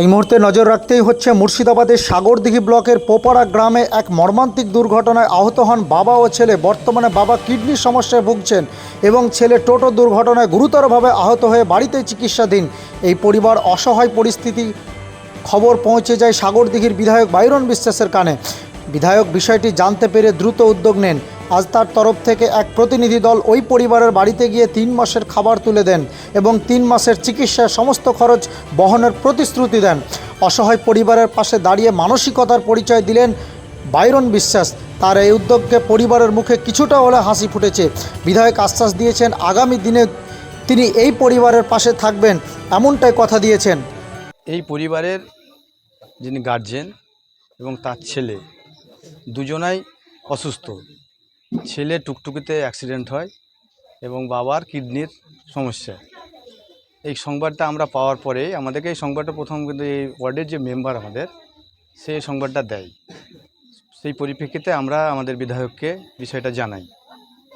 এই মুহূর্তে নজর রাখতেই হচ্ছে মুর্শিদাবাদের সাগরদিঘি ব্লকের পোপাড়া গ্রামে এক মর্মান্তিক দুর্ঘটনায় আহত হন বাবা ও ছেলে। বর্তমানে বাবা কিডনির সমস্যায় ভুগছেন এবং ছেলে টোটো দুর্ঘটনায় গুরুতরভাবে আহত হয়ে বাড়িতে চিকিৎসাধীন। এই পরিবার অসহায় পরিস্থিতি। খবর পৌঁছে যায় সাগরদিঘির বিধায়ক বাইরন বিশ্বাসের কানে। বিধায়ক বিষয়টি জানতে পেরে দ্রুত উদ্যোগ নেন। আজ তার তরফ থেকে এক প্রতিনিধি দল ওই পরিবারের বাড়িতে গিয়ে তিন মাসের খাবার তুলে দেন এবং তিন মাসের চিকিৎসার সমস্ত খরচ বহনের প্রতিশ্রুতি দেন। অসহায় পরিবারের পাশে দাঁড়িয়ে মানসিকতার পরিচয় দিলেন বাইরন বিশ্বাস। তার এই উদ্যোগকে পরিবারের মুখে কিছুটা হলে হাসি ফুটেছে। বিধায়ক আশ্বাস দিয়েছেন, আগামী দিনে তিনি এই পরিবারের পাশে থাকবেন এমনটাই কথা দিয়েছেন। এই পরিবারের যিনি গার্জেন এবং তার ছেলে দুজনাই অসুস্থ। ছেলে টুকটুকিতে অ্যাক্সিডেন্ট হয় এবং বাবার কিডনির সমস্যা। এই সংবাদটা আমরা পাওয়ার পরে আমাদেরকে এই সংবাদটা প্রথম কিন্তু এই ওয়ার্ডের যে মেম্বার আমাদের, সে সংবাদটা দেয়। সেই পরিপ্রেক্ষিতে আমরা আমাদের বিধায়ককে বিষয়টা জানাই।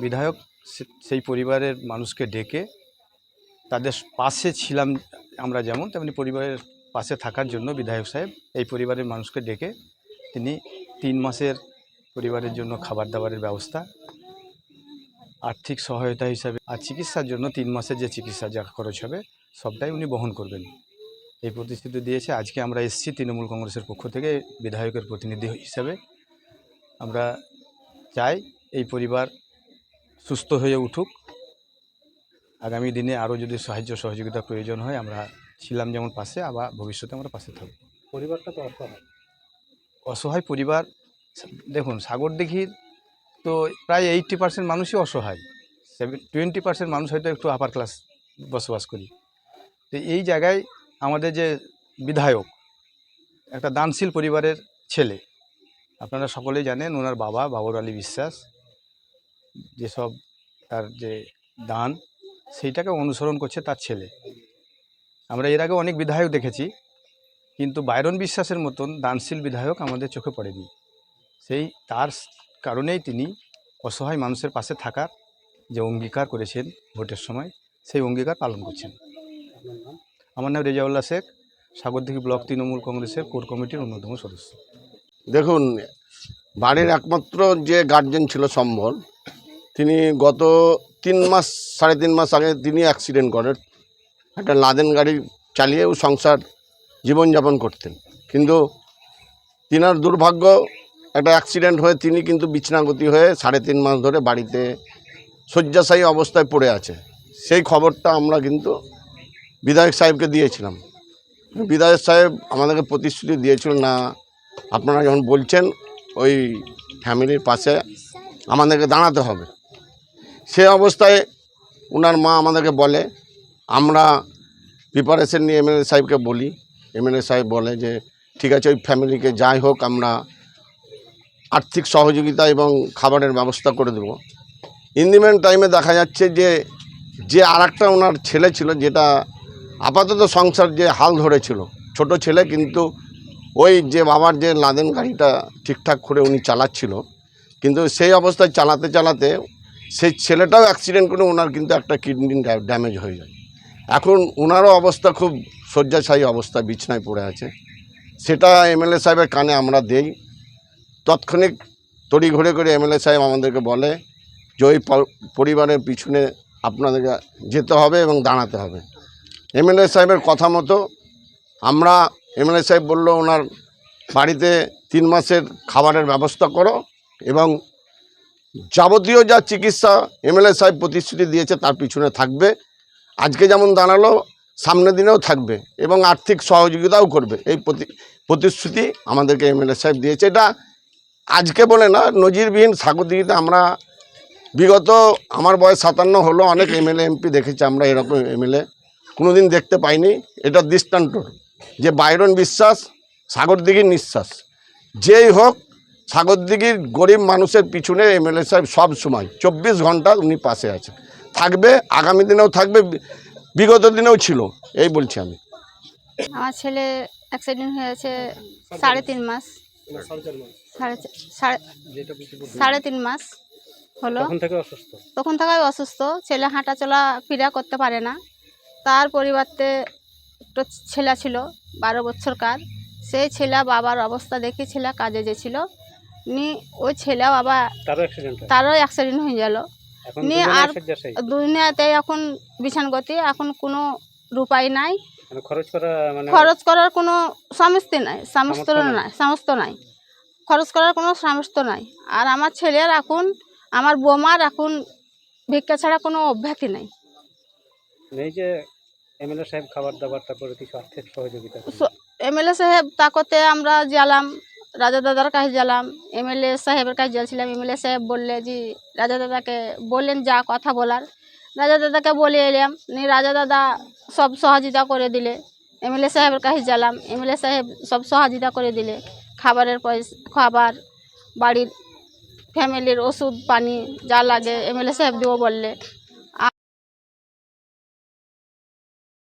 বিধায়ক সেই পরিবারের মানুষকে ডেকে তাদের পাশে ছিলাম আমরা যেমন, তেমনি পরিবারের পাশে থাকার জন্য বিধায়ক সাহেব এই পরিবারের মানুষকে ডেকে তিনি তিন মাসের পরিবারের জন্য খাবার দাবারের ব্যবস্থা। আর্থিক সহায়তা হিসাবে আর চিকিৎসার জন্য তিন মাসের যে চিকিৎসা যা খরচ হবে সবটাই উনি বহন করবেন। এই প্রতিশ্রুতি দিয়েছে আজকে আমরা এসছি তৃণমূল কংগ্রেসের পক্ষ থেকে বিধায়কের প্রতিনিধি হিসাবে। আমরা চাই এই পরিবার সুস্থ হয়ে উঠুক। আগামী দিনে আরও যদি সাহায্য সহযোগিতা প্রয়োজন হয় আমরা ছিলাম যেমন পাশে আবার ভবিষ্যতে আমরা পাশে থাকব। পরিবারটা তো অসহায়। অসহায় পরিবার দেখুন, সাগর সাগরদিঘির তো প্রায় এইটটি পার্সেন্ট মানুষই অসহায়। সেভেন টোয়েন্টি পার্সেন্ট মানুষ হয়তো একটু আপার ক্লাস বসবাস করি। তো এই জায়গায় আমাদের যে বিধায়ক, একটা দানশীল পরিবারের ছেলে, আপনারা সকলেই জানেন, ওনার বাবা বাবর আলী বিশ্বাস, যেসব তার যে দান, সেইটাকে অনুসরণ করছে তার ছেলে। আমরা এর আগে অনেক বিধায়ক দেখেছি, কিন্তু বাইরন বিশ্বাসের মতন দানশীল বিধায়ক আমাদের চোখে পড়েনি। সেই তার কারণেই তিনি অসহায় মানুষের পাশে থাকার যে অঙ্গীকার করেছেন ভোটের সময়, সেই অঙ্গীকার পালন করছেন। আমার নাম রেজাউল্লাহ শেখ সাগরদিঘি ব্লক তৃণমূল কংগ্রেসের কোর কমিটির অন্যতম সদস্য। দেখুন, বাড়ির একমাত্র যে গার্জেন ছিল সম্বল, তিনি গত তিন মাস, সাড়ে তিন মাস আগে তিনি অ্যাক্সিডেন্ট করেন। একটা লাদেন গাড়ি চালিয়েও সংসার জীবনযাপন করতেন। কিন্তু তিনার দুর্ভাগ্য একটা অ্যাক্সিডেন্ট হয়ে তিনি কিন্তু বিছনাগতি হয়ে সাড়ে তিন মাস ধরে বাড়িতে শয্যাশায়ী অবস্থায় পড়ে আছে। সেই খবরটা আমরা কিন্তু বিধায়ক সাহেবকে দিয়েছিলাম। বিধায়ক সাহেব আমাদেরকে প্রতিশ্রুতি দিয়েছিল, না, আপনারা যখন বলছেন ওই ফ্যামিলির পাশে আমাদেরকে দাঁড়াতে হবে। সে অবস্থায় ওনার মা আমাদেরকে বলে, আমরা প্রিপারেশন নিয়ে এমএলএ সাহেবকে বলি। এমএলএ সাহেব বলে যে, ঠিক আছে, ওই ফ্যামিলিকে যাই হোক, আমরা আর্থিক সহযোগিতা এবং খাবারের ব্যবস্থা করে দেবো। ইন্দিমেন টাইমে দেখা যাচ্ছে যে যে আর একটা ওনার ছেলে ছিল, যেটা আপাতত সংসার যে হাল ধরেছিল, ছোট ছেলে কিন্তু ওই যে বাবার যে লাদেন গাড়িটা ঠিকঠাক করে উনি চালাচ্ছিল, কিন্তু সেই অবস্থায় চালাতে চালাতে সেই ছেলেটাও অ্যাক্সিডেন্ট করে ওনার কিন্তু একটা কিডনি ড্যামেজ হয়ে যায়। এখন ওনারও অবস্থা খুব শয্যাশায়ী অবস্থা, বিছনায় পড়ে আছে। সেটা এমএলএ সাহেবের কানে আমরা দেই। তৎক্ষণিক তড়ি ঘুরে করে এমএলএ সাহেব আমাদেরকে বলে যে ওই পরিবারের পিছনে আপনাদেরকে যেতে হবে এবং দাঁড়াতে হবে। এমএলএ সাহেবের কথা মতো আমরা, এমএলএ সাহেব বলল, ওনার বাড়িতে তিন মাসের খাবারের ব্যবস্থা করো এবং যাবতীয় যা চিকিৎসা এমএলএ সাহেব প্রতিশ্রুতি দিয়েছে তার পিছনে থাকবে। আজকে যেমন দাঁড়াল, সামনের দিনেও থাকবে এবং আর্থিক সহযোগিতাও করবে। এই প্রতি- প্রতিশ্রুতি আমাদেরকে এমএলএ সাহেব দিয়েছে। এটা আজকে বলে না, নজিরবিহীন সাগরদিঘিতে আমরা, বিগত আমার বয়স সাতান্ন হলো, অনেক এমএলএ, এমপি দেখেছি আমরা এরকম এমএলএ কোনো দিন দেখতে পাইনি। এটা দৃষ্টান্ত, যে বাইরন বিশ্বাস সাগরদিঘির নিঃশ্বাস। যেই হোক সাগরদিঘির গরিব মানুষের পিছনে এমএলএ সাহেব সব সময়, চব্বিশ ঘণ্টা উনি পাশে আছে। থাকবে, আগামী দিনেও থাকবে, বিগত দিনেও ছিল, এই বলছি আমি। আমার ছেলে অ্যাক্সিডেন্ট হয়েছে সাড়ে তিন মাস। সাড়ে সাড়ে সাড়ে তিন মাস হলো। তখন থেকে অসুস্থ? তখন থেকেই অসুস্থ। ছেলে হাঁটা চলা ফিরা করতে পারে না। তার পরিবর্তে একটা ছেলে ছিল বারো বছরকার সেই ছেলে বাবার অবস্থা দেখে ছেলে কাজে গেছিল। নি ওই ছেলে বাবা তারও অ্যাক্সিডেন্ট হয়? গেল। নিয়ে আর-। দুনিয়াতে এখন বিছানগতি এখন কোনো রূপাই নাই। মানে খরচ মানে খরচ করার কোনো সামর্থ্য নাই সামর্থ্য নাই। সামর্থ্য নাই। খরচ করার কোনো সামর্থ্য নাই। আর আমার ছেলের এখন আমার বোমার এখন ভিক্ষা ছাড়া কোনো অভ্যাসই নাই। এই যে এমএলএ সাহেব খাবার দাবার তারপরে কিছু আর্থিক সহযোগিতা এমএলএ সাহেব তাকতে আমরা গেলাম রাজা দাদার কাছে গেলাম এমএলএ সাহেবের কাছে গেছিলাম এমএলএ সাহেব বললে যে রাজা দাদাকে বললেন যা কথা বলার। রাজা দাদাকে বলে এলাম নি রাজা দাদা সব সহযোগিতা করে দিলে। এমএলএ সাহেবের কাছে গেলাম এমএলএ সাহেব সব সহযোগিতা করে দিলে। খাবারের পয়সা খাবার বাড়ির ফ্যামিলির ওষুধ পানি যা লাগে এমএলএ সাহেব দেবো বললে।